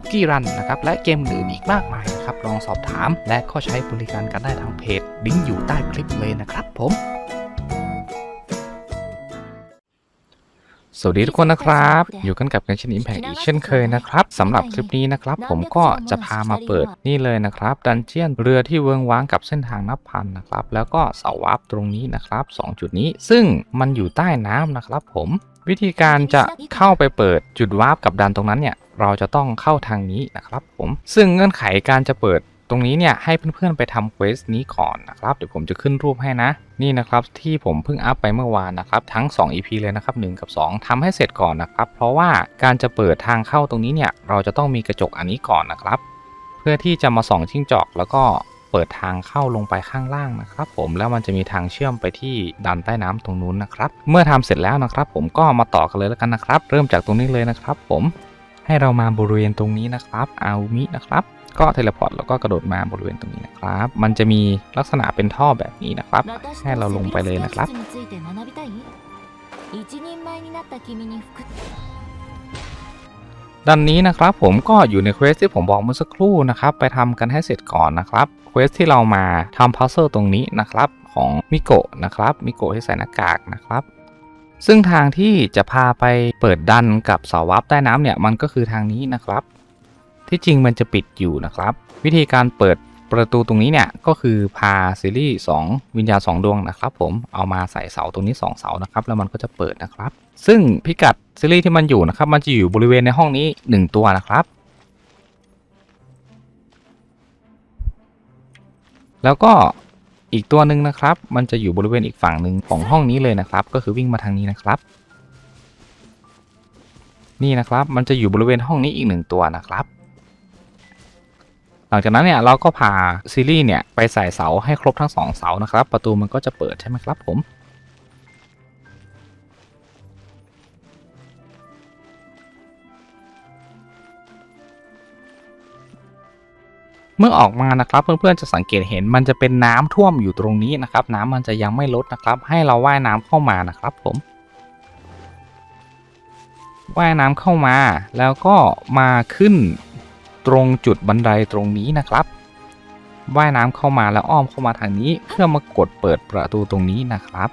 คุกกี้รันนะครับและเกมอื่นอีกมากมายนะครับลองสอบถาม และก็ใช้บริการกันได้ทางเพจลิงก์อยู่ใต้คลิปเลยนะครับผมสวัสดีทุกคนนะครับ อยู่กันกับกันชินอิมแพกอีกเช่นเคยนะครับสำหรับคลิปนี้นะครับ ผมก็จะพามาเปิดนี่เลยนะครับ ดันเจียนเรือที่เวิงว้างกับเส้นทางนับพันนะครับ แล้วก็เสาวับตรงนี้นะครับ 2 จุดนี้ซึ่งมันอยู่ใต้น้ำนะครับ ผมวิธีการจะเข้าไปเปิดจุดวาร์ปกับดันตรงนั้นเนี่ย เราจะต้องเข้าทางนี้นะครับผม ซึ่งเงื่อนไขการจะเปิดตรงนี้เนี่ยให้เพื่อนๆไปทำเควสนี้ก่อนนะครับ เดี๋ยวผมจะขึ้นรูปให้นะ นี่นะครับที่ผมเพิ่งอัพไปเมื่อวานนะครับทั้ง 2 EP เลยนะครับ1กับ 2ทำให้เสร็จก่อนนะครับ เพราะว่าการจะเปิดทางเข้าตรงนี้เนี่ยเราจะต้องมีกระจกอันนี้ก่อนนะครับ เพื่อที่จะมาส่องจิ้งจอก แล้วก็เปิดทางเข้าลงไปข้างล่างนะครับ ผมแล้วมันจะมีทางเชื่อมไปที่ดันใต้น้ำตรงนู้นนะครับ เมื่อทำเสร็จแล้วนะครับ ผมก็มาต่อกันเลยแล้วกันนะครับ เริ่มจากตรงนี้เลยนะครับ ผม ให้เรามาบริเวณตรงนี้นะครับอามินะครับ ก็เทเลพอร์ตแล้วก็กระโดดมาบริเวณตรงนี้นะครับ มันจะมีลักษณะเป็นท่อแบบนี้นะครับ ให้เราลงไปเลยนะครับดันนี้นะครับผมก็อยู่ในเควสที่ผมบอกเมื่อสักครู่นะครับไปทำกันให้เสร็จก่อนนะครับเควสที่เรามาทำพัซเซิลตรงนี้นะครับของมิโกะนะครับมิโกะที่ใส่หน้ากากนะครับ ซึ่งทางที่จะพาไปเปิดดันกับเสาวับใต้น้ำเนี่ยมันก็คือทางนี้นะครับ ที่จริงมันจะปิดอยู่นะครับ วิธีการเปิดประตูตรงนี้เนี่ยก็คือพาซีรีส์2วิญญาณ2ดวงนะครับผมเอามาใส่เสาตรงนี้ 2 เสานะครับแล้วมันก็จะเปิดนะครับ ซึ่งพิกัดซีรีส์ที่มันอยู่นะครับมันจะอยู่บริเวณในห้องนี้ 1 ตัวนะครับ แล้วก็ อีกตัวหนึ่งนะครับ มันจะอยู่บริเวณอีกฝั่งหนึ่งของห้องนี้เลยนะครับ ก็คือวิ่งมาทางนี้นะครับ นี่นะครับ มันจะอยู่บริเวณห้องนี้อีกหนึ่งตัวนะครับ หลังจากนั้นเนี่ยเราก็พาซีรีส์เนี่ยไปใส่เสาให้ครบทั้งสองเสานะครับ ประตูมันก็จะเปิดใช่ไหมครับผม เมื่อออกมานะครับเพื่อนๆจะสังเกตเห็นมันจะเป็นน้ำท่วมอยู่ตรงนี้นะครับ น้ำมันจะยังไม่ลดนะครับ ให้เราว่ายน้ำเข้ามานะครับผมว่ายน้ำเข้ามาแล้วก็มาขึ้นตรงจุดบันไดตรงนี้นะครับว่ายน้ำเข้ามาแล้วอ้อมเข้ามาทางนี้ เพื่อมากดเปิดประตูตรงนี้นะครับ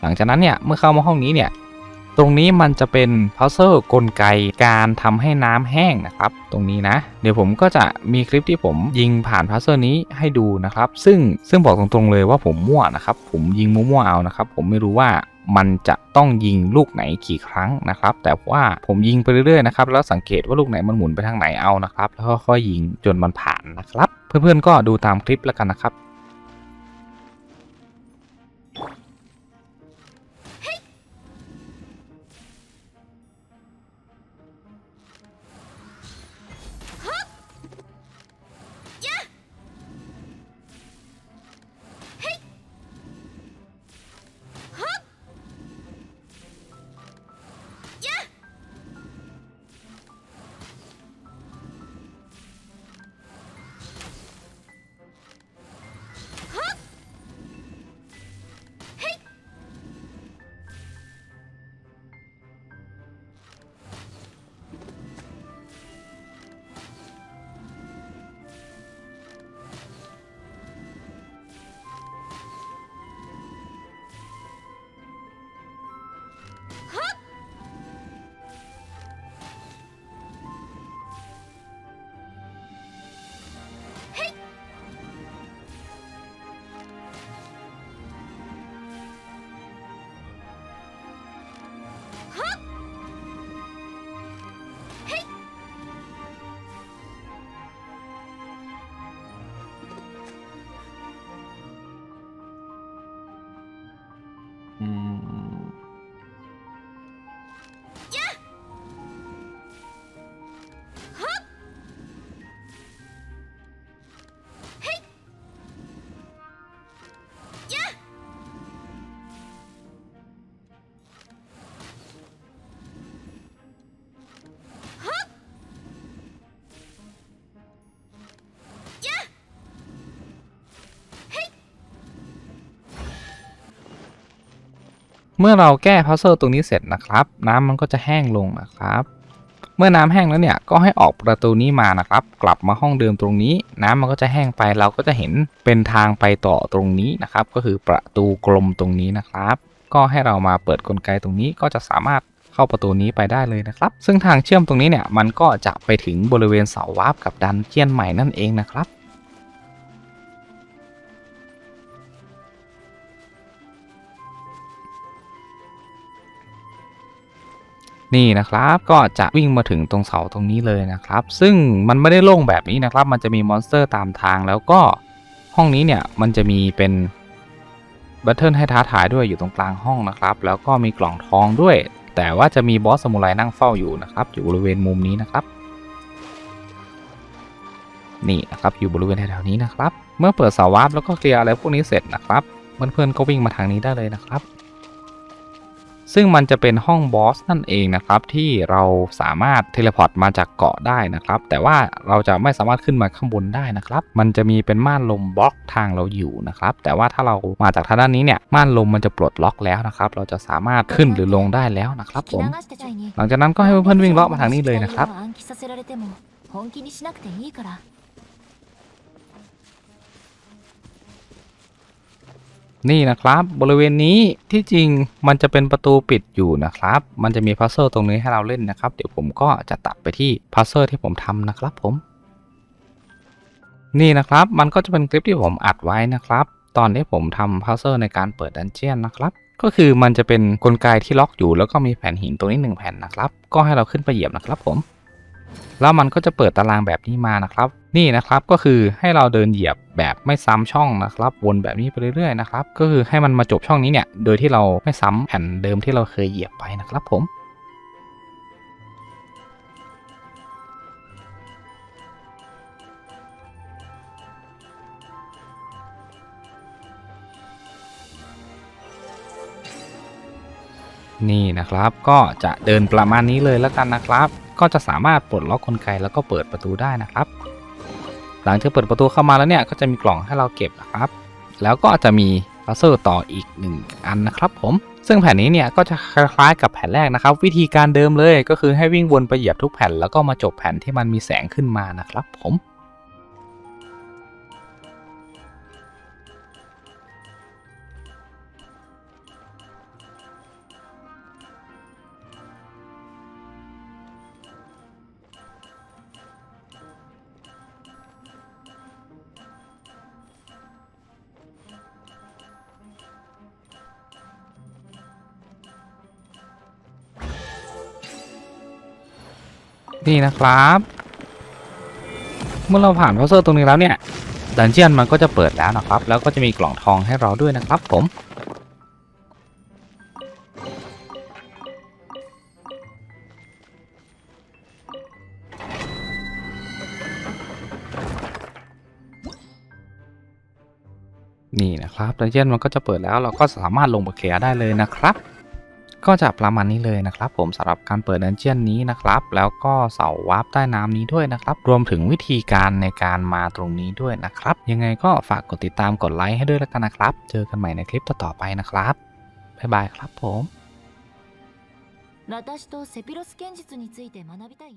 หลังจากนั้นเนี่ยเมื่อเข้ามาห้องนี้เนี่ย ตรงนี้มันจะเป็นพัซเซิลกลไกการทำให้น้ำแห้งนะครับ ตรงนี้นะ เดี๋ยวผมก็จะมีคลิปที่ผมยิงผ่านพัซเซิลนี้ให้ดูนะครับ ซึ่งซึ่งบอกตรงๆเลยว่าผมมั่วนะครับ ผมยิงมั่วๆเอานะครับ ผมไม่รู้ว่ามันจะต้องยิงลูกไหนกี่ครั้งนะครับ แต่ว่าผมยิงไปเรื่อยๆนะครับแล้วสังเกตว่าลูกไหนมันหมุนไปทางไหนเอานะครับ แล้วค่อยๆยิงจนมันผ่านนะครับ เพื่อนๆก็ดูตามคลิปแล้วกันนะครับ 嗯。 เมื่อเราแก้พัซเซิลตรงนี้เสร็จนะครับ น้ำมันก็จะแห้งลงนะครับ เมื่อน้ำแห้งแล้วเนี่ยก็ให้ออกประตูนี้มานะครับ กลับมาห้องเดิมตรงนี้ น้ำมันก็จะแห้งไปเราก็จะเห็นเป็นทางไปต่อตรงนี้นะครับ ก็คือประตูกลมตรงนี้นะครับ ก็ให้เรามาเปิดกลไกตรงนี้ก็จะสามารถเข้าประตูนี้ไปได้เลยนะครับ ซึ่งทางเชื่อมตรงนี้เนี่ยมันก็จะไปถึงบริเวณเสาวาร์ปกับดันเจียนใหม่นั่นเองนะครับ นี่นะครับก็จะวิ่งมาถึงตรงเสาตรงนี้เลยนะครับ ซึ่งมันไม่ได้โล่งแบบนี้นะครับ มันจะมีมอนสเตอร์ตามทางแล้วก็ห้องนี้เนี่ยมันจะมีเป็นบัตเทิลให้ท้าทายด้วยอยู่ตรงกลางห้องนะครับ แล้วก็มีกล่องทองด้วย แต่ว่าจะมีบอสสมุไรนั่งเฝ้าอยู่นะครับ อยู่บริเวณมุมนี้นะครับ นี่นะครับอยู่บริเวณแถวๆนี้นะครับ เมื่อเปิดเสาวาร์ปแล้วก็เคลียร์อะไรพวกนี้เสร็จนะครับเพื่อนๆก็วิ่งมาทางนี้ได้เลยนะครับ ซึ่งมันจะเป็นห้องบอสนั่นเองนะครับ ที่เราสามารถเทเลพอร์ตมาจากเกาะได้นะครับ แต่ว่าเราจะไม่สามารถขึ้นมาข้างบนได้นะครับ มันจะมีเป็นม่านลมบล็อกทางเราอยู่นะครับ แต่ว่าถ้าเรามาจากทางด้านนี้เนี่ยม่านลมมันจะปลดล็อกแล้วนะครับ เราจะสามารถขึ้นหรือลงได้แล้วนะครับผมหลังจากนั้นก็ให้เพื่อนๆวิ่งเลาะมาทางนี้เลยนะครับ นี่นะครับบริเวณนี้ที่จริงมันจะเป็นประตูปิดอยู่นะครับ มันจะมีพัซเซิลตรงนี้ให้เราเล่นนะครับ เดี๋ยวผมก็จะตัดไปที่พัซเซิลที่ผมทำนะครับผม นี่นะครับมันก็จะเป็นคลิปที่ผมอัดไว้นะครับ ตอนที่ผมทำพัซเซิลในการเปิดดันเจียนนะครับก็คือมันจะเป็นกลไกที่ล็อกอยู่แล้วก็มีแผ่นหินตรงนี้หนึ่งแผ่นนะครับ ก็ให้เราขึ้นไปเหยียบนะครับผม แล้วมันก็จะเปิดตารางแบบนี้มานะครับ นี่นะครับก็คือให้เราเดินเหยียบแบบไม่ซ้ำช่องนะครับ วนแบบนี้ไปเรื่อยๆนะครับก็คือให้มันมาจบช่องนี้เนี่ยโดยที่เราไม่ซ้ำแผ่นเดิมที่เราเคยเหยียบไปนะครับผมนี่นะครับก็จะเดินประมาณนี้เลยแล้วกันนะครับ ก็จะสามารถปลดล็อกกลไกแล้วก็เปิดประตูได้นะครับ หลังจากเปิดประตูเข้ามาแล้วเนี่ยก็จะมีกล่องให้เราเก็บนะครับ แล้วก็จะมีพัซเซิลต่ออีกหนึ่งอันนะครับผม ซึ่งแผ่นนี้เนี่ยก็จะคล้ายๆกับแผ่นแรกนะครับ วิธีการเดิมเลยก็คือให้วิ่งวนไปเหยียบทุกแผ่นแล้วก็มาจบแผ่นที่มันมีแสงขึ้นมานะครับผม นี่นะครับ เมื่อเราผ่านพัซเซิลตรงนี้แล้วเนี่ยดันเจียนมันก็จะเปิดแล้วนะครับ แล้วก็จะมีกล่องทองให้เราด้วยนะครับผมนี่นะครับดันเจียนมันก็จะเปิดแล้วเราก็สามารถลงไปเคลียร์ได้เลยนะครับ ก็จะประมาณนี้เลยนะครับ ผมสำหรับการเปิดดันเจียนนี้นะครับ แล้วก็เสาวาร์ปใต้น้ำนี้ด้วยนะครับ รวมถึงวิธีการในการมาตรงนี้ด้วยนะครับ ยังไงก็ฝากกดติดตามกดไลค์ให้ด้วยแล้วกันนะครับ เจอกันใหม่ในคลิปต่อๆไปนะครับบ๊ายบายครับผม私とセピロス剣術について学びたい